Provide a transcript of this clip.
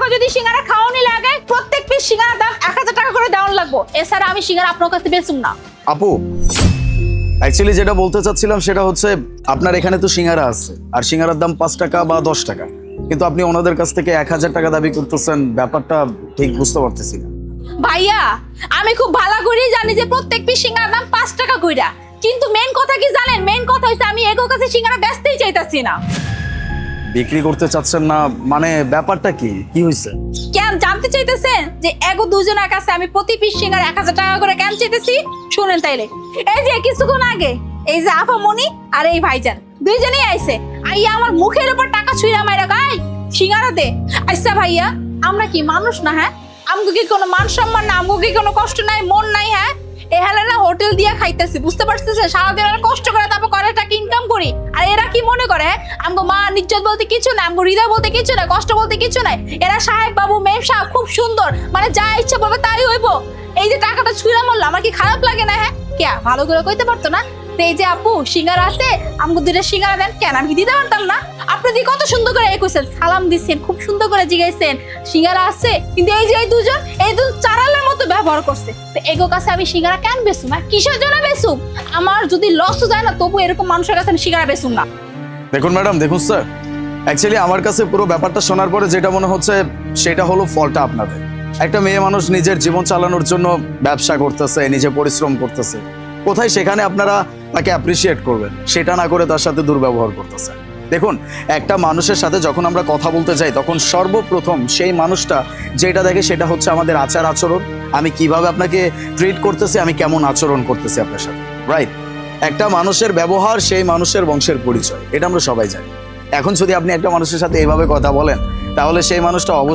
টাকা যদি সিঙ্গারা খাওয়ানি লাগে প্রত্যেক পিস সিঙ্গারা দাম এক হাজার টাকা করে দেওয়ান লাগবো। এছাড়া আমি সিঙ্গারা আপনার কাছে বেচুম না। আপু অ্যাকচুয়ালি যেটা বলতে চাচ্ছিলাম সেটা হচ্ছে আপনার এখানে তো সিঙ্গারা আছে আর সিঙ্গারার দাম পাঁচ টাকা বা দশ টাকা। কিন্তু আপনি ওনাদের কাছ থেকে এক হাজার টাকা দাবি করতেছেন ব্যাপারটা ঠিক বুঝতে পারতেছি না। ভাইয়া আমি খুব ভালো করেই জানি যে প্রত্যেক পিস সিঙ্গারার দাম পাঁচ টাকা কইরা। কিন্তু মেন কথা কি জানেন? মেন কথা হচ্ছে আমি এগো কাছে সিঙ্গারা বেচতেই চাইতাছি না। বিক্রি করতে চাচ্ছেন না মানে ব্যাপারটা কি? কি হয়েছে কেন জানতে চাইতেছেন যে এগো দুজনের কাছে আমি প্রতি পিস সিঙ্গারা এক হাজার টাকা করে কেন চাইতেছি? শুনেন তাইলে। এই যে কিছুক্ষণ আগে, এই যে আফামনি আর এই ভাইজান, দুইজনেই আইছে। আইয়া আমার মুখের উপর টাকা ছুঁড়া মাইরা গাই সিঙ্গারা দে। আচ্ছা ভাইয়া, আমরা কি মানুষ না হ্যাঁ? আমগো কি কোনো মান সম্মান না, আমগো কি কোনো কষ্ট নাই, মন নাই হ্যাঁ? এহালে না হোটেল দিয়া খাইতেছি, বুঝতে পারতেছে সারাদিন কষ্ট করে আর এরা কি মনে করে হ্যাঁ? আমগো মা নিজ্জত বলতে কিছু না, আমগো হৃদয় বলতে কিছু না, কষ্ট বলতে কিছু নাই এরা সাহেব বাবু, মেম সাহেব খুব সুন্দর। মানে যা ইচ্ছা বলবে তাই হইব। এই যে টাকাটা ছুঁড়া মারলো, আমার কি খারাপ লাগে না হ্যাঁ? কে, ভালো করে কইতে পারতো না? এই যে আপু, সিঙ্গারা আছে, আমগো দুইটা সিঙ্গারা দেন। কেন, আমি দিতে পারতাম না? কত সুন্দর করে সালাম খুব সুন্দর করে জিগাইছেন। সিঙ্গারা আছে, কিন্তু এই যে এই দুজন এই দুজন চারালের মতো ব্যবহার করছে। তো এগো কাছে আমি সিঙ্গারা কেন কিসের জন্য আমার যদি লস যায় না, তবু এরকম মানুষের কাছে সিঙ্গারা না। দেখুন ম্যাডাম, দেখুন স্যার অ্যাকচুয়ালি আমার কাছে পুরো ব্যাপারটা শোনার পরে যেটা মনে হচ্ছে, সেটা হলো ফলটা আপনাদের। একটা মেয়ে মানুষ নিজের জীবন চালানোর জন্য ব্যবসা করতেছে, নিজে পরিশ্রম করতেছে। কোথায় সেখানে আপনারা তাকে অ্যাপ্রিসিয়েট করবেন, সেটা না করে তার সাথে দুর্ব্যবহার করতেছে। দেখুন, একটা মানুষের সাথে যখন আমরা কথা বলতে যাই, তখন সর্বপ্রথম সেই মানুষটা যেটা দেখে সেটা হচ্ছে আমাদের আচার আচরণ। আমি কীভাবে আপনাকে ট্রিট করতেছি, আমি কেমন আচরণ করতেছি আপনার সাথে রাইট একটা মানুষের ব্যবহার সেই মানুষের বংশের পরিচয়, এটা আমরা সবাই জানি। এখন যদি আপনি একটা মানুষের সাথে এইভাবে কথা বলেন, তাহলে সেই মানুষটা